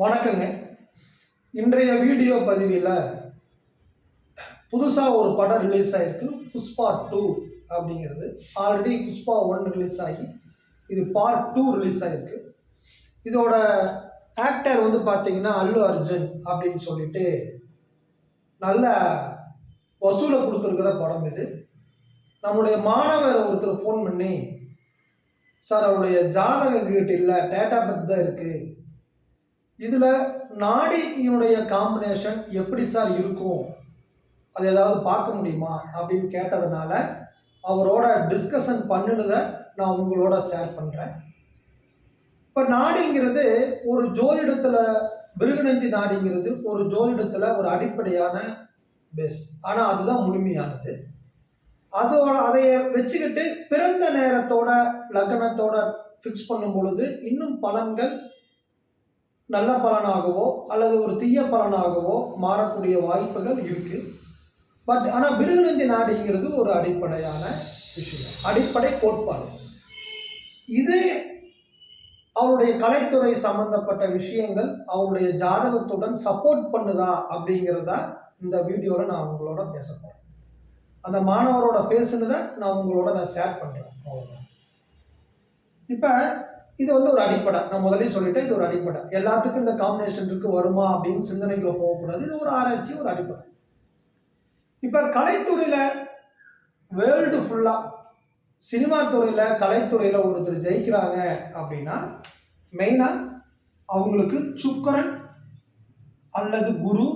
வணக்கங்க. இன்றைய வீடியோ பதிவில் புதுசாக ஒரு படம் ரிலீஸ் ஆகிருக்கு புஷ்பா டூ அப்படிங்கிறது. ஆல்ரெடி புஷ்பா ஒன் ரிலீஸ் ஆகி இது பார்ட் டூ ரிலீஸ் ஆகிருக்கு இதோட ஆக்டர் வந்து பார்த்தீங்கன்னா அல்லு அர்ஜுன் அப்படின்னு சொல்லிட்டு நல்ல வசூலை கொடுத்துருக்கிற படம் இது. நம்முடைய மாணவர் ஒருத்தர் ஃபோன் பண்ணி சார் அவருடைய ஜாதகம் கிட்ட இல்லை டேட்டா பர்த் தான் இருக்குது இதில் நாடியினுடைய காம்பினேஷன் எப்படி சார் இருக்கும்? அது ஏதாவது பார்க்க முடியுமா? அப்படின்னு கேட்டதுனால அவரோட டிஸ்கஷன் பண்ணினதை நான் உங்களோட ஷேர் பண்ணுறேன் இப்போ நாடிங்கிறது ஒரு ஜோதிடத்தில் பிருகுநந்தி நாடிங்கிறது ஒரு ஜோதிடத்தில் ஒரு அடிப்படையான பேஸ் ஆனால் அதுதான் முழுமையானது. அதோட அதைய வச்சுக்கிட்டு பிறந்த நேரத்தோட லக்னத்தோட ஃபிக்ஸ் பண்ணும் பொழுது இன்னும் பலன்கள் நல்ல பலனாகவோ அல்லது ஒரு தீய பலனாகவோ மாறக்கூடிய வாய்ப்புகள் இருக்கு. பட் ஆனால் பிருகநந்தி நாடிங்கிறது ஒரு அடிப்படையான விஷயம். அடிப்படை கோட்பாடு. இது அவருடைய கலைத்துறை சம்பந்தப்பட்ட விஷயங்கள் அவருடைய ஜாதகத்துடன் சப்போர்ட் பண்ணுதா அப்படிங்கிறத இந்த வீடியோவில் நான் உங்களோட பேச போகிறேன் அந்த மாணவரோட பேசுனதை நான் உங்களோட நான் ஷேர் பண்ணுறேன் அவ்வளோதான் இப்போ இது வந்து ஒரு அடிப்படை. நான் முதலே சொல்லிட்டேன் இது ஒரு அடிப்படை. எல்லாத்துக்கும் இந்த காம்பினேஷன் இருக்கு வருமா அப்படின்னு சிந்தனைக்குள்ள போகக்கூடாது. இது ஒரு ஆராய்ச்சி ஒரு அடிப்படை. இப்போ கலைத்துறையில் வேர்ல்டு ஃபுல்லாக சினிமா துறையில் கலைத்துறையில் ஒருத்தர் ஜெயிக்கிறாங்க அப்படின்னா மெயினாக அவங்களுக்கு சுக்கரன் அல்லது குரு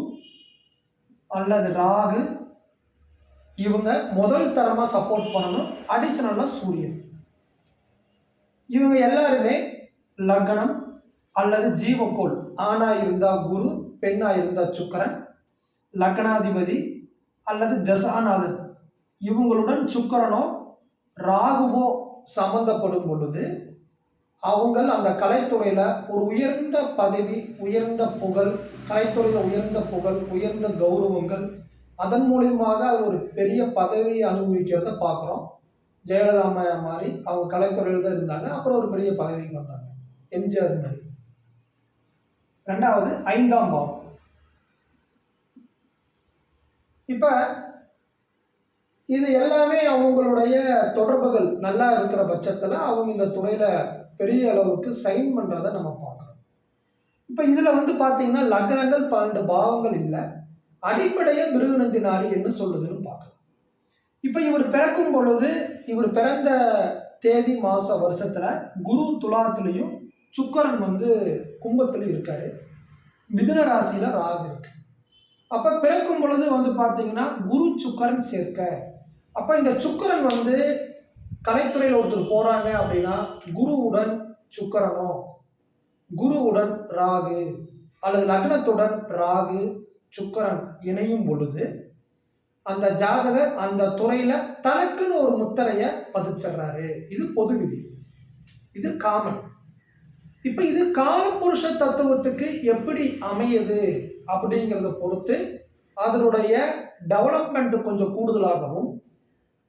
அல்லது ராகு இவங்க முதல் தரமாக சப்போர்ட் பண்ணணும். அடிஷனலாக சூரியன். இவங்க எல்லாருமே லக்னம் அல்லது ஜீவக்கோள் ஆணா இருந்தா குரு பெண்ணா இருந்தா சுக்கரன் லக்னாதிபதி அல்லது தசாநாதன். இவங்களுடன் சுக்கரனோ ராகுவோ சம்பந்தப்படும் பொழுது அவங்கள் அந்த கலைத்துறையில் ஒரு உயர்ந்த பதவி உயர்ந்த புகழ் கலைத்துறையில் உயர்ந்த புகழ் உயர்ந்த கௌரவங்கள் அதன் மூலியமாக அது ஒரு பெரிய பதவியை அனுபவிக்கிறத பார்க்குறோம். ஜெயலலிதா அம்மா மாதிரி அவங்க கலைத்துறையில் தான் இருந்தாங்க. அப்புறம் ஒரு பெரிய பதவிக்கு வந்தாங்க. எம்ஜிஆர் மாதிரி. ரெண்டாவது ஐந்தாம் பாவம் இப்போ இது எல்லாமே அவங்களுடைய தொடர்புகள் நல்லா இருக்கிற பட்சத்தில் அவங்க இந்த துறையில் பெரிய அளவுக்கு சைன் பண்ணுறதை நம்ம பார்க்குறோம். இப்போ இதில் வந்து பார்த்தீங்கன்னா லக்னங்கள் பன்னெண்டு பாவங்கள் இல்லை. அடிப்படையாக மிருகநந்தி நாடி என்ன சொல்லுதுன்னு பார்க்கலாம். இப்போ இவர் பிறக்கும் பொழுது இவர் பிறந்த தேதி மாத வருஷத்தில் குரு துலாத்துலேயும் சுக்கரன் வந்து கும்பத்துலேயும் இருக்கார். மிதுன ராசியில் ராகு இருக்கு. அப்போ பிறக்கும் பொழுது வந்து பார்த்தீங்கன்னா குரு சுக்கரன் சேர்க்க. அப்போ இந்த சுக்கரன் வந்து கலைத்துறையில் ஒருத்தர் போகிறாங்க அப்படின்னா குருவுடன் சுக்கரனோ குருவுடன் ராகு அல்லது லக்னத்துடன் ராகு சுக்கரன் இணையும் பொழுது அந்த ஜாதகர் அந்த துறையில் தனக்குன்னு ஒரு முத்திரைய பதிச்சிடுறாரு. இது பொது விதி. இது காமன் இப்போ இது காலபுருஷ தத்துவத்துக்கு எப்படி அமையுது அப்படிங்கிறத பொறுத்து அதனுடைய டெவலப்மெண்ட் கொஞ்சம் கூடுதலாகவும்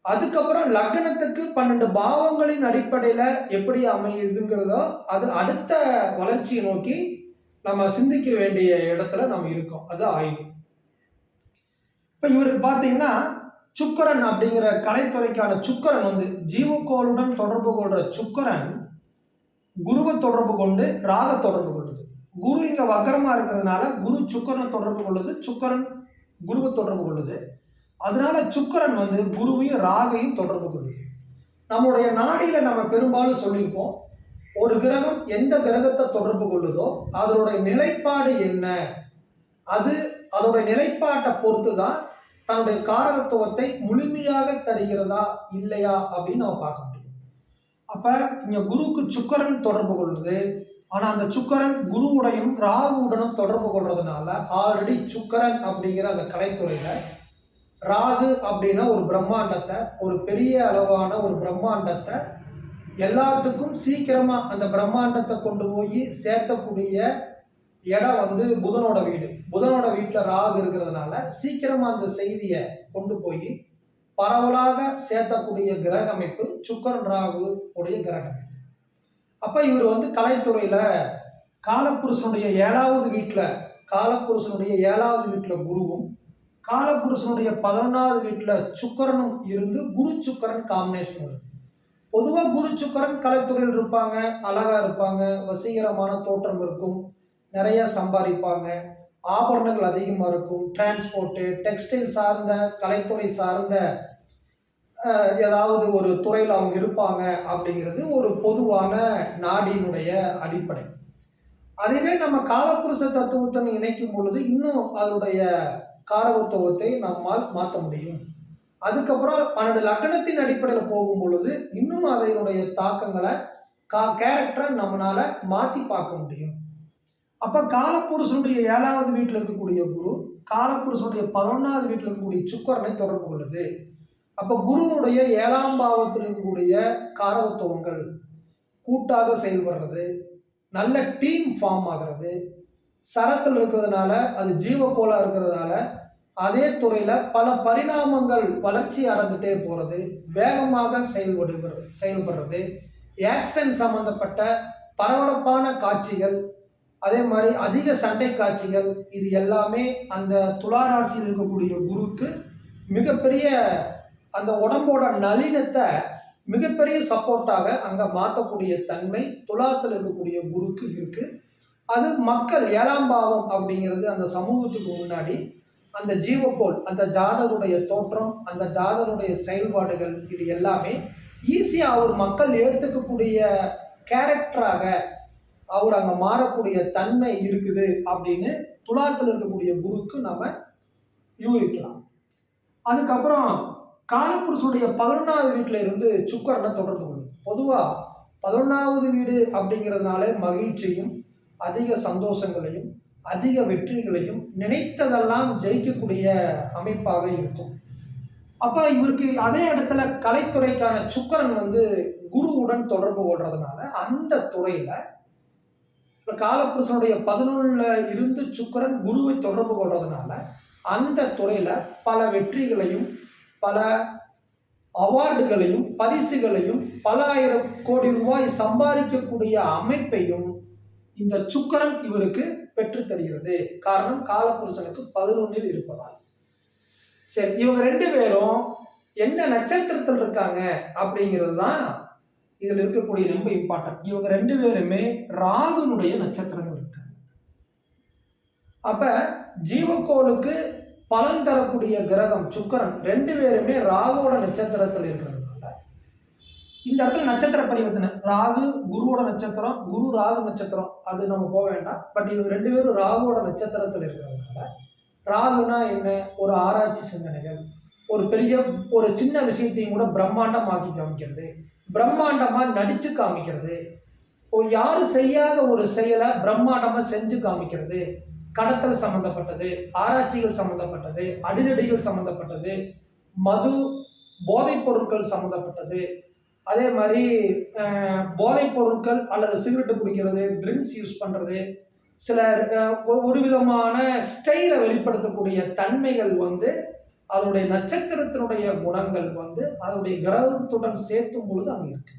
அதுக்கப்புறம் லக்னத்துக்கு பன்னெண்டு பாவங்களின் அடிப்படையில் எப்படி அமையுதுங்கிறதோ அது அடுத்த வளர்ச்சியை நோக்கி நம்ம சிந்திக்க வேண்டிய இடத்துல நம்ம இருக்கோம். அது ஆய்வு. இப்போ இவருக்கு பார்த்தீங்கன்னா சுக்கரன் அப்படிங்கிற கலைத்துறைக்கான சுக்கரன் வந்து ஜீவக்கோளுடன் தொடர்பு கொள்கிற சுக்கரன் குருவை தொடர்பு கொண்டு ராக தொடர்பு கொள்ளுது குரு இங்கே வக்கரமாக இருக்கிறதுனால குரு சுக்கரனை தொடர்பு கொள்ளுது சுக்கரன் குருவை தொடர்பு கொள்ளுது அதனால சுக்கரன் வந்து குருவையும் ராகையும் தொடர்பு கொள்ளுது. நம்முடைய நாடியில் நம்ம பெரும்பாலும் சொல்லியிருப்போம் ஒரு கிரகம் எந்த கிரகத்தை தொடர்பு கொள்ளுதோ அதனுடைய நிலைப்பாடு என்ன? அது அதோடைய நிலைப்பாட்டை பொறுத்து தான் தன்னுடைய காரகத்துவத்தை முழுமையாக தருகிறதா இல்லையா அப்படின்னு நம்ம பார்க்க முடியும். அப்போ இங்கே குருவுக்கு சுக்கரன் தொடர்பு கொள்வது ஆனால் அந்த சுக்கரன் குருவுடையும் ராகுவுடனும் தொடர்பு கொள்றதுனால ஆல்ரெடி சுக்கரன் அப்படிங்கிற அந்த கலைத்துறையில் ராகு அப்படின்னா ஒரு பிரம்மாண்டத்தை ஒரு பெரிய அளவான ஒரு பிரம்மாண்டத்தை எல்லாத்துக்கும் சீக்கிரமாக அந்த பிரம்மாண்டத்தை கொண்டு போய் சேர்த்தக்கூடிய இடம் வந்து புதனோட வீடு. புதனோட வீட்டில் ராகு இருக்கிறதுனால சீக்கிரமாக அந்த செய்தியை கொண்டு போய் பரவலாக சேர்த்தக்கூடிய கிரக அமைப்பு சுக்கரன் ராகு உடைய கிரக அமைப்பு அப்போ இவர் வந்து கலைத்துறையில் காலப்புருஷனுடைய ஏழாவது வீட்டில் காலப்புருஷனுடைய ஏழாவது வீட்டில் குருவும் காலப்புருஷனுடைய பதினொன்றாவது வீட்டில் சுக்கரனும் இருந்து குரு சுக்கரன் காம்பினேஷன் வருது. பொதுவாக குரு சுக்கரன் கலைத்துறையில் இருப்பாங்க அழகாக இருப்பாங்க வசீகரமான தோற்றம் இருக்கும் நிறைய சம்பாதிப்பாங்க. ஆபரணங்கள் அதிகமாக இருக்கும். டிரான்ஸ்போர்ட்டு டெக்ஸ்டைல் சார்ந்த கலைத்துறை சார்ந்த ஏதாவது ஒரு துறையில் அவங்க இருப்பாங்க அப்படிங்கிறது ஒரு பொதுவான நாடினுடைய அடிப்படை. அதுவே நம்ம காலப்புருஷ தத்துவத்தை இணைக்கும் பொழுது இன்னும் அதனுடைய காரகத்துவத்தை நம்மால் மாற்ற முடியும். அதுக்கப்புறம் பன்னெண்டு லக்கணத்தின் அடிப்படையில் போகும் பொழுது இன்னும் அதனுடைய தாக்கங்களை கா கேரக்டரை நம்மளால் மாற்றி பார்க்க முடியும். அப்போ காலப்புருஷனுடைய ஏழாவது வீட்டில் இருக்கக்கூடிய குரு காலப்புருஷனுடைய பதினொன்றாவது வீட்டில் இருக்கக்கூடிய சுக்கரனை தொடர்பு கொள்ளுது. அப்போ குருவுடைய ஏழாம் பாவத்தில் இருக்கக்கூடிய காரகத்துவங்கள் கூட்டாக செயல்படுறது நல்ல டீம் ஃபார்ம் ஆகிறது சரத்தில் இருக்கிறதுனால அது ஜீவக்கோளாக இருக்கிறதுனால அதே துறையில் பல பரிணாமங்கள் வளர்ச்சி அடைந்துட்டே போகிறது வேகமாக செயல்படுகிறது செயல்படுறது. ஆக்சன் சம்மந்தப்பட்ட பரபரப்பான காட்சிகள் அதே மாதிரி அதிக சண்டை காட்சிகள் இது எல்லாமே அந்த துளாராசியில் இருக்கக்கூடிய குருக்கு மிகப்பெரிய அந்த உடம்போட நளினத்தை மிகப்பெரிய சப்போர்ட்டாக அங்கே மாற்றக்கூடிய தன்மை துலாத்தில் இருக்கக்கூடிய குருக்கு இருக்குது அது மக்கள் ஏழாம் பாவம் அப்படிங்கிறது அந்த சமூகத்துக்கு முன்னாடி அந்த ஜீவக்கோள் அந்த ஜாதருடைய தோற்றம் அந்த ஜாதருடைய செயல்பாடுகள் இது எல்லாமே ஈஸியாக அவர் மக்கள் ஏற்றுக்கக்கூடிய கேரக்டராக அவர் அங்கே மாறக்கூடிய தன்மை இருக்குது அப்படின்னு துலாத்தில் இருக்கக்கூடிய குருக்கு நம்ம யூகிக்கலாம். அதுக்கப்புறம் காலப்புருஷனுடைய பதினொன்றாவது வீட்டில் இருந்து சுக்கரனை தொடர்பு கொள்ளும். பொதுவாக பதினொன்றாவது வீடு அப்படிங்கிறதுனால மகிழ்ச்சியும் அதிக சந்தோஷங்களையும் அதிக வெற்றிகளையும் நினைத்ததெல்லாம் ஜெயிக்கக்கூடிய அமைப்பாக இருக்கும். அப்போ இவருக்கு அதே இடத்துல கலைத்துறைக்கான சுக்கரன் வந்து குருவுடன் தொடர்பு கொள்றதுனால அந்த துறையில் இப்போ காலப்புருஷனுடைய பதினொன்றில் இருந்து சுக்கரன் குருவை தொடர்பு கொள்றதுனால அந்த துறையில் பல வெற்றிகளையும் பல அவார்டுகளையும் பரிசுகளையும் பல ஆயிரம் கோடி ரூபாய் சம்பாதிக்கக்கூடிய அமைப்பையும் இந்த சுக்கரன் இவருக்கு பெற்று தருகிறது. காரணம் காலப்புருஷனுக்கு பதினொன்றில் இருப்பதால். சரி இவங்க ரெண்டு பேரும் என்ன நட்சத்திரத்தில் இருக்காங்க அப்படிங்கிறது தான் இதில் இருக்கக்கூடிய ரொம்ப இம்பார்ட்டன்ட் இவங்க ரெண்டு பேருமே ராகுனுடைய நட்சத்திரங்கள் அப்ப ஜீவக்கோளுக்கு பலன் தரக்கூடிய கிரகம் சுக்கரன் ரெண்டு பேருமே ராகுவோட நட்சத்திரத்தில் இருக்கிறதுனால. இந்த இடத்துல நட்சத்திர பரிவர்த்தனை ராகு குருவோட நட்சத்திரம் குரு ராகு நட்சத்திரம் அது நம்ம போக வேண்டாம். பட் இவங்க ரெண்டு பேரும் ராகுவோட நட்சத்திரத்தில் இருக்கிறதுனால ராகுனா என்ன? ஒரு ஆராய்ச்சி சிந்தனைகள் ஒரு பெரிய ஒரு சின்ன விஷயத்தையும் கூட பிரம்மாண்டமாக்கி காமிக்கிறது. பிரம்மாண்டமா நடிச்சு காமிக்கிறது. ஓ யாரும் செய்யாத ஒரு செயலை பிரம்மாண்டமா செஞ்சு காமிக்கிறது. கடத்தல் சம்பந்தப்பட்டது ஆராய்ச்சிகள் சம்பந்தப்பட்டது அடிதடிகள் சம்பந்தப்பட்டது மது போதைப் பொருட்கள் சம்பந்தப்பட்டது. அதே மாதிரி போதைப் பொருட்கள் அல்லது சிகரெட்டு குடிக்கிறது ட்ரிங்க்ஸ் யூஸ் பண்ணுறது சில ஒரு விதமான ஸ்டைலை வெளிப்படுத்தக்கூடிய தன்மைகள் வந்து அதனுடைய நட்சத்திரத்தினுடைய குணங்கள் வந்து அதனுடைய கிரகத்துடன் சேர்த்தும் பொழுது அங்கே இருக்கு.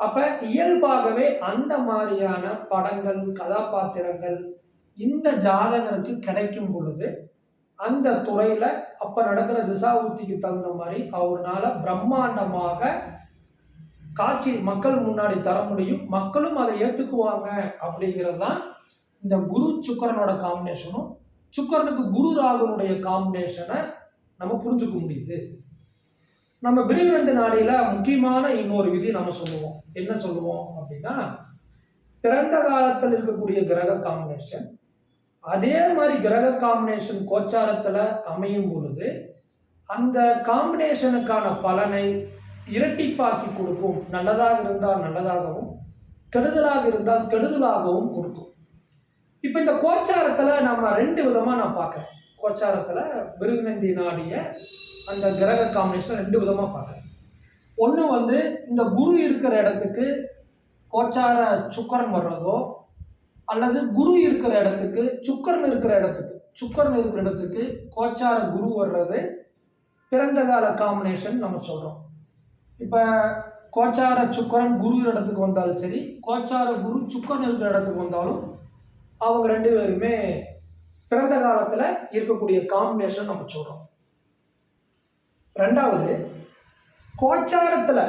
அப்ப இயல்பாகவே அந்த மாதிரியான படங்கள் கதாபாத்திரங்கள் இந்த ஜாதகருக்கு கிடைக்கும் பொழுது அந்த துறையில அப்ப நடக்கிற திசாபூர்த்திக்கு தகுந்த மாதிரி அவர்னால பிரம்மாண்டமாக காட்சி மக்கள் முன்னாடி தர முடியும். மக்களும் அதை ஏத்துக்குவாங்க அப்படிங்கிறது தான் இந்த குரு சுக்கரனோட காம்பினேஷனும் சுக்கரனுக்கு குரு ராகுனுடைய காம்பினேஷனை நம்ம புரிஞ்சுக்க முடியுது. நம்ம பிரிவினந்து நாடியில முக்கியமான இன்னொரு விதி நம்ம சொல்லுவோம். என்ன சொல்லுவோம் அப்படின்னா பிறந்த காலத்தில் இருக்கக்கூடிய கிரக காம்பினேஷன் அதே மாதிரி கிரக காம்பினேஷன் கோச்சாரத்தில் அமையும் பொழுது அந்த காம்பினேஷனுக்கான பலனை இரட்டிப்பாக்கி கொடுக்கும். நல்லதாக இருந்தால் நல்லதாகவும் கெடுதலாக இருந்தால் கெடுதலாகவும் கொடுக்கும். இப்போ இந்த கோச்சாரத்தில் நம்ம ரெண்டு விதமாக நான் பார்க்குறேன். கோச்சாரத்தில் பிருகுநந்தி நாடிய அந்த கிரக காம்பினேஷன் ரெண்டு விதமாக பார்க்குறேன். ஒன்று வந்து இந்த குரு இருக்கிற இடத்துக்கு கோச்சார சுக்கரன் வர்றதோ அல்லது குரு இருக்கிற இடத்துக்கு சுக்கரன் இருக்கிற இடத்துக்கு சுக்கரன் இருக்கிற இடத்துக்கு கோச்சார குரு வர்றது பிறந்த கால காம்பினேஷன் நம்ம சொல்கிறோம் இப்போ கோச்சார சுக்கரன் குரு இடத்துக்கு வந்தாலும் சரி கோச்சார குரு சுக்கரன் இருக்கிற இடத்துக்கு வந்தாலும் அவங்க ரெண்டு பேருமே பிறந்த காலத்தில் இருக்கக்கூடிய காம்பினேஷன் நம்ம சொல்கிறோம் ரெண்டாவது கோச்சாரத்தில்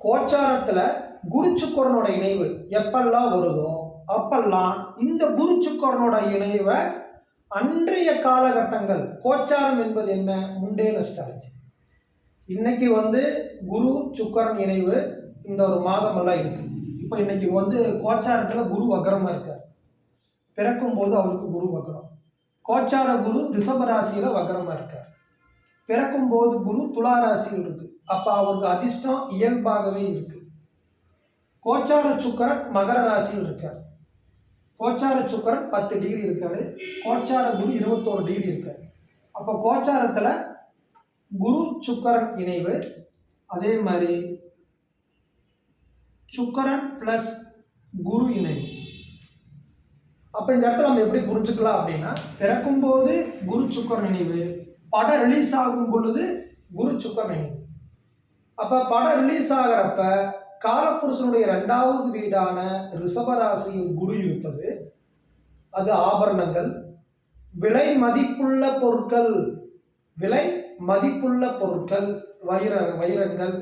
கோச்சாரத்தில் குரு சுக்கரனோட இணைவு எப்பெல்லாம் வருதோ அப்பெல்லாம் இந்த குரு சுக்கரனோட இணைவை அன்றைய காலகட்டங்கள் கோச்சாரம் என்பது என்ன? முண்டேன் அஸ்ட்ராலஜி இன்னைக்கு வந்து குரு சுக்கரன் இணைவு இந்த ஒரு மாதமெல்லாம் இருக்குது இப்போ இன்னைக்கு வந்து கோச்சாரத்தில் குரு வக்ரமாக இருக்கார். பிறக்கும் போது அவருக்கு குரு வக்ரம். கோச்சார குரு ரிஷப வக்ரமாக இருக்கார். பிறக்கும் போது குரு துலா ராசியில் இருக்கு. அப்போ அவருக்கு அதிர்ஷ்டம் இயல்பாகவே இருக்கு. கோச்சார சுக்கரன் மகர ராசியில் இருக்கார். கோச்சார சுக்கரன் பத்து டிகிரி இருக்காரு. கோச்சார குரு இருபத்தோரு டிகிரி இருக்கார். அப்போ கோச்சாரத்தில் குரு சுக்கரன் இணைவு. அதே மாதிரி சுக்கரன் ப்ளஸ் குரு இணைவு. அப்போ இந்த இடத்துல நம்ம எப்படி புரிஞ்சுக்கலாம் அப்படின்னா பிறக்கும்போது குரு சுக்கரன் நினைவு படம் ரிலீஸ் ஆகும் பொழுது குரு சுக்கரன் இணைவு அப்போ படம் ரிலீஸ் ஆகிறப்ப காலப்புருஷனுடைய ரெண்டாவது வீடான ரிஷபராசியில் குரு இருப்பது அது ஆபரணங்கள் விலை மதிப்புள்ள பொருட்கள் விலை மதிப்புள்ள பொருட்கள் வைர வைரங்கள்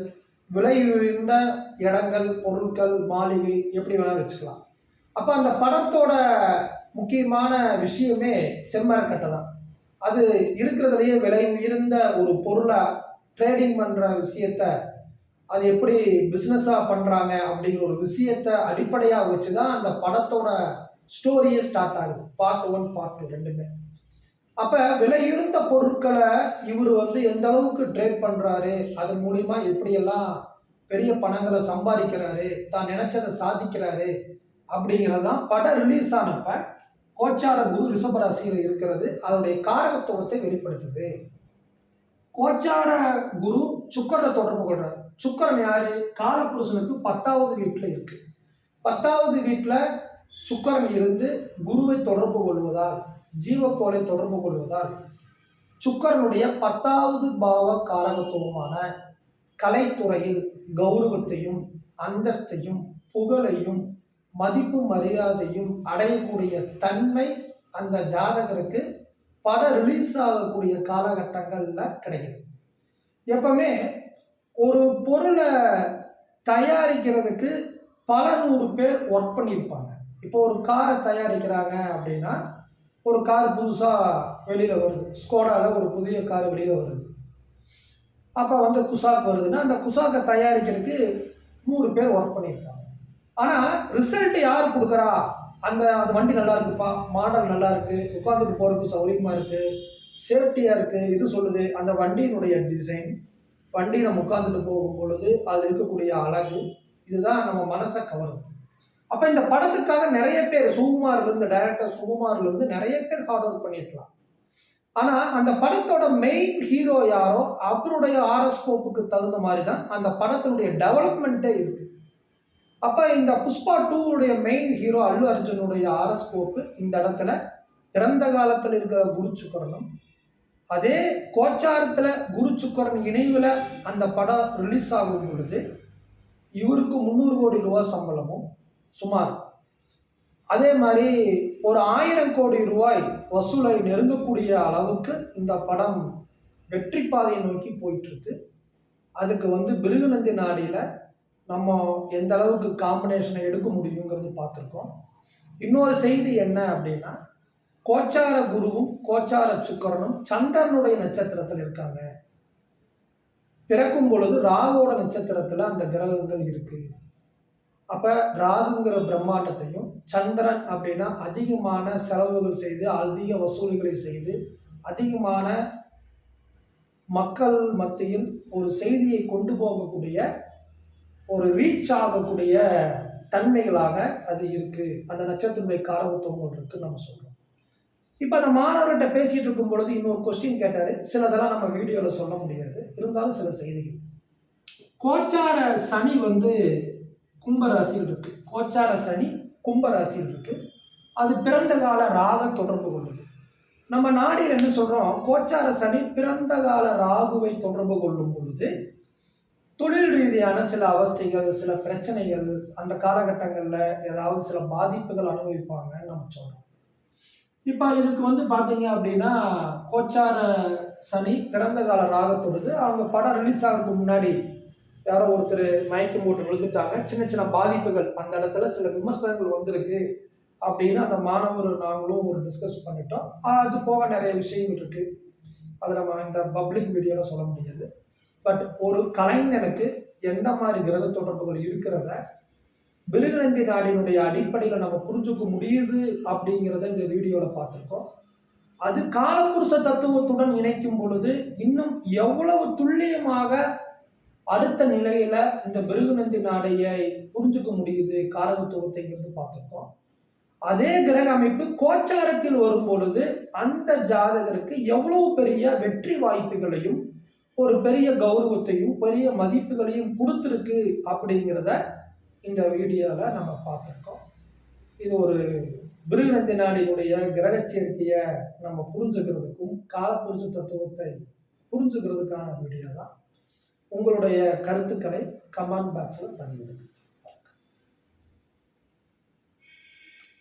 விலை உயர்ந்த இடங்கள் பொருட்கள் மாளிகை எப்படி வேணாலும் வச்சுக்கலாம். அப்போ அந்த படத்தோட முக்கியமான விஷயமே செம்மரக்கட்டை தான் அது இருக்கிறதுலையே விலை உயர்ந்த ஒரு பொருளை ட்ரேடிங் பண்ணுற விஷயத்த அது எப்படி பிஸ்னஸாக பண்ணுறாங்க அப்படிங்கிற ஒரு விஷயத்தை அடிப்படையாக வச்சு தான் அந்த படத்தோட ஸ்டோரியே ஸ்டார்ட் ஆகுது. பார்ட் ஒன் பார்ட் டூ ரெண்டுமே. அப்போ விலையுறந்த பொருட்களை இவர் வந்து எந்த அளவுக்கு ட்ரேட் பண்ணுறாரு அதன் மூலிமா எப்படியெல்லாம் பெரிய பணங்களை சம்பாதிக்கிறாரு தான் நினச்சதை சாதிக்கிறாரு அப்படிங்கிறது தான் படம் ரிலீஸ் ஆனப்ப கோச்சார குரு ரிஷபராசியில் இருக்கிறது. அதனுடைய காரகத்துவத்தை வெளிப்படுத்துது. கோச்சார குரு சுக்கரனை தொடர்பு கொள்றார். சுக்கரன் யாரு? காலபுருஷனுக்கு பத்தாவது வீட்டில் இருக்கு. பத்தாவது வீட்டில் சுக்கரன் இருந்து குருவை தொடர்பு கொள்வதால் ஜீவக்கோளை தொடர்பு கொள்வதால் சுக்கரனுடைய பத்தாவது பாவ காரகத்துவமான கலைத்துறையில் கௌரவத்தையும் அந்தஸ்தையும் புகழையும் மதிப்பு மரியாதையும் அடையக்கூடிய தன்மை அந்த ஜாதகருக்கு பல ரிலீஸ் ஆகக்கூடிய காலகட்டங்களில் கிடைக்குது. எப்பவுமே ஒரு பொருளை தயாரிக்கிறதுக்கு பல நூறு பேர் ஒர்க் பண்ணியிருப்பாங்க. இப்போ ஒரு காரை தயாரிக்கிறாங்க அப்படின்னா ஒரு கார் புதுசாக வெளியில் வருது. ஸ்கோடாவில் ஒரு புதிய கார் வெளியில் வருது. அப்போ வந்து குசாக் வருதுன்னா அந்த குசாக்கை தயாரிக்கிறதுக்கு நூறு பேர் ஒர்க் பண்ணியிருப்பாங்க. ஆனால் ரிசல்ட் யார் கொடுக்குறா? அந்த அந்த வண்டி நல்லா இருக்குப்பா. மாடல் நல்லா இருக்குது உட்காந்துட்டு போகிறதுக்கு சௌகரியமாக இருக்குது சேஃப்டியாக இருக்குது இது சொல்லுது. அந்த வண்டியினுடைய டிசைன் வண்டி நம்ம உட்காந்துட்டு போகும் பொழுது அதில் இருக்கக்கூடிய அழகு இதுதான் நம்ம மனசை கவருது அப்போ இந்த படத்துக்காக நிறைய பேர் சுகுமார்லேருந்து டைரக்டர் சுகுமார்லேருந்து நிறைய பேர் ஹார்ட் ஒர்க் பண்ணியிருக்கலாம். ஆனால் அந்த படத்தோட மெயின் ஹீரோ யாரோ அவருடைய ஆரோஸ்கோப்புக்கு தகுந்த மாதிரி தான் அந்த படத்தினுடைய டெவலப்மெண்ட்டே இருக்கு. அப்போ இந்த புஷ்பா டூவுடைய மெயின் ஹீரோ அல்லு அர்ஜுனுடைய ஆரஸ்கோப்பு இந்த இடத்துல பிறந்த காலத்தில் இருக்கிற குரு சுக்கரனும் அதே கோச்சாரத்தில் குரு சுக்கரன் இணைவில் அந்த படம் ரிலீஸ் ஆகும் பொழுது இவருக்கு முந்நூறு கோடி ரூபாய் சம்பளமும் சுமார். அதே மாதிரி ஒரு ஆயிரம் கோடி ரூபாய் வசூலை நெருங்கக்கூடிய அளவுக்கு இந்த படம் வெற்றி பாதையை நோக்கி போயிட்டுருக்கு அதுக்கு வந்து பிருகுநந்தி நாடியில் நம்ம எந்த அளவுக்கு காம்பினேஷனை எடுக்க முடியுங்கிறது பார்த்துருக்கோம். இன்னொரு செய்தி என்ன அப்படின்னா கோச்சார குருவும் கோச்சார சுக்கரனும் சந்திரனுடைய நட்சத்திரத்தில் இருக்காங்க. பிறக்கும் பொழுது ராகுவோட நட்சத்திரத்தில் அந்த கிரகங்கள் இருக்கு. அப்போ ராகுங்கிற பிரம்மாண்டத்தையும் சந்திரன் அப்படின்னா அதிகமான செலவுகள் செய்து அதிக வசூலிகளை செய்து அதிகமான மக்கள் மத்தியில் ஒரு செய்தியை கொண்டு போகக்கூடிய ஒரு ரீச் ஆகக்கூடிய தன்மைகளாக அது இருக்குது அந்த நட்சத்திரத்துடைய காரகத்துவங்கள் இருக்குன்னு நம்ம சொல்கிறோம் இப்போ அந்த மாணவர்கிட்ட பேசிகிட்டு இருக்கும் பொழுது இன்னொரு கொஸ்டின் கேட்டார். சிலதெல்லாம் நம்ம வீடியோவில் சொல்ல முடியாது. இருந்தாலும் சில செய்திகள். கோச்சார சனி வந்து கும்பராசியில் இருக்குது கோச்சார சனி கும்பராசியில் இருக்குது அது பிறந்த கால ராக தொடர்பு கொள்ளுது. நம்ம நாடியில் என்ன சொல்கிறோம் கோச்சார சனி பிறந்த கால ராகுவை தொடர்பு கொள்ளும் பொழுது தொழில் ரீதியான சில அவஸ்தைகள் சில பிரச்சனைகள் அந்த காலகட்டங்களில் ஏதாவது சில பாதிப்புகள் அனுபவிப்பாங்கன்னு நம்ம சொல்கிறோம் இப்போ இதுக்கு வந்து பார்த்தீங்க அப்படின்னா கோச்சார சனி பிறந்த கால ராகத்தொடுது அவங்க படம் ரிலீஸ் ஆகிறதுக்கு முன்னாடி யாரோ ஒருத்தர் மயக்கம் போட்டு விழுந்துட்டாங்க. சின்ன சின்ன பாதிப்புகள் அந்த இடத்துல சில விமர்சனங்கள் வந்திருக்கு அப்படின்னு அந்த மாணவர் நாங்களும் ஒரு டிஸ்கஸ் பண்ணிட்டோம். அது போக நிறைய விஷயங்கள் இருக்குது அதை நம்ம இந்த பப்ளிக் வீடியோவில் சொல்ல முடியாது. பட் ஒரு கலைஞனுக்கு எந்த மாதிரி கிரக தொடர்புகள் இருக்கிறத மிருகநந்தி நாடினுடைய அடிப்படையில் நம்ம புரிஞ்சுக்க முடியுது அப்படிங்கிறத இந்த வீடியோவில் பார்த்துருக்கோம். அது காலபுருஷ தத்துவத்துடன் இணைக்கும் பொழுது இன்னும் எவ்வளவு துல்லியமாக அடுத்த நிலையில இந்த மிருகநந்தி நாடையை புரிஞ்சுக்க முடியுது காலகத்துவத்தைங்கிறது பார்த்துருக்கோம். அதே கிரக அமைப்பு கோச்சாரத்தில் வரும் பொழுது அந்த ஜாதகருக்கு எவ்வளவு பெரிய வெற்றி வாய்ப்புகளையும் ஒரு பெரிய கௌரவத்தையும் பெரிய மதிப்புகளையும் கொடுத்துருக்கு அப்படிங்கிறத இந்த வீடியோவில் நம்ம பார்த்துருக்கோம். இது ஒரு பிருகநந்தி நாடினுடைய கிரக சேர்க்கையை நம்ம புரிஞ்சுக்கிறதுக்கும் காலப்புருஷ தத்துவத்தை புரிஞ்சுக்கிறதுக்கான வீடியோ தான் உங்களுடைய கருத்துக்களை கமெண்ட் பாக்ஸில் பதிவிடுங்க.